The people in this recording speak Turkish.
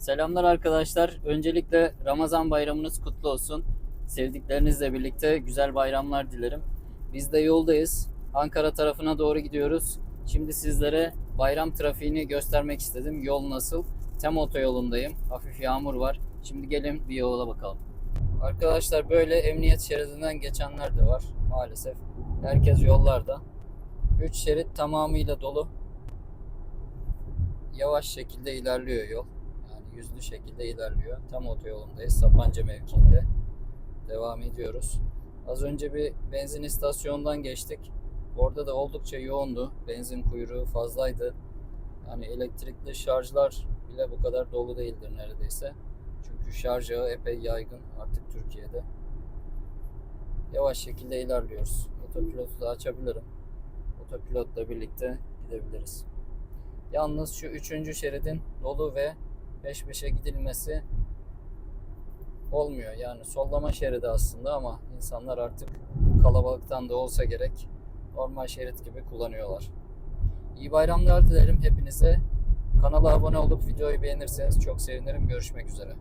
Selamlar arkadaşlar. Öncelikle Ramazan bayramınız kutlu olsun. Sevdiklerinizle birlikte güzel bayramlar dilerim. Biz de yoldayız. Ankara tarafına doğru gidiyoruz. Şimdi sizlere bayram trafiğini göstermek istedim. Yol nasıl? Tem otoyolundayım. Hafif yağmur var. Şimdi gelin bir yola bakalım. Arkadaşlar böyle emniyet şeridinden geçenler de var maalesef. Herkes yollarda. 3 şerit tamamıyla dolu. Yavaş şekilde ilerliyor yol. Yüzlü şekilde ilerliyor. Tam otoyolundayız. Sapanca mevkiinde. Devam ediyoruz. Az önce bir benzin istasyonundan geçtik. Orada da oldukça yoğundu. Benzin kuyruğu fazlaydı. Yani elektrikli şarjlar bile bu kadar dolu değildir neredeyse. Çünkü şarj ağı epey yaygın artık Türkiye'de. Yavaş şekilde ilerliyoruz. Otopilotu da açabilirim. Otopilotla birlikte gidebiliriz. Yalnız şu üçüncü şeridin dolu ve peş peşe gidilmesi olmuyor. Yani sollama şeridi aslında ama insanlar artık kalabalıktan da olsa gerek normal şerit gibi kullanıyorlar. İyi bayramlar dilerim hepinize. Kanala abone olup videoyu beğenirseniz çok sevinirim. Görüşmek üzere.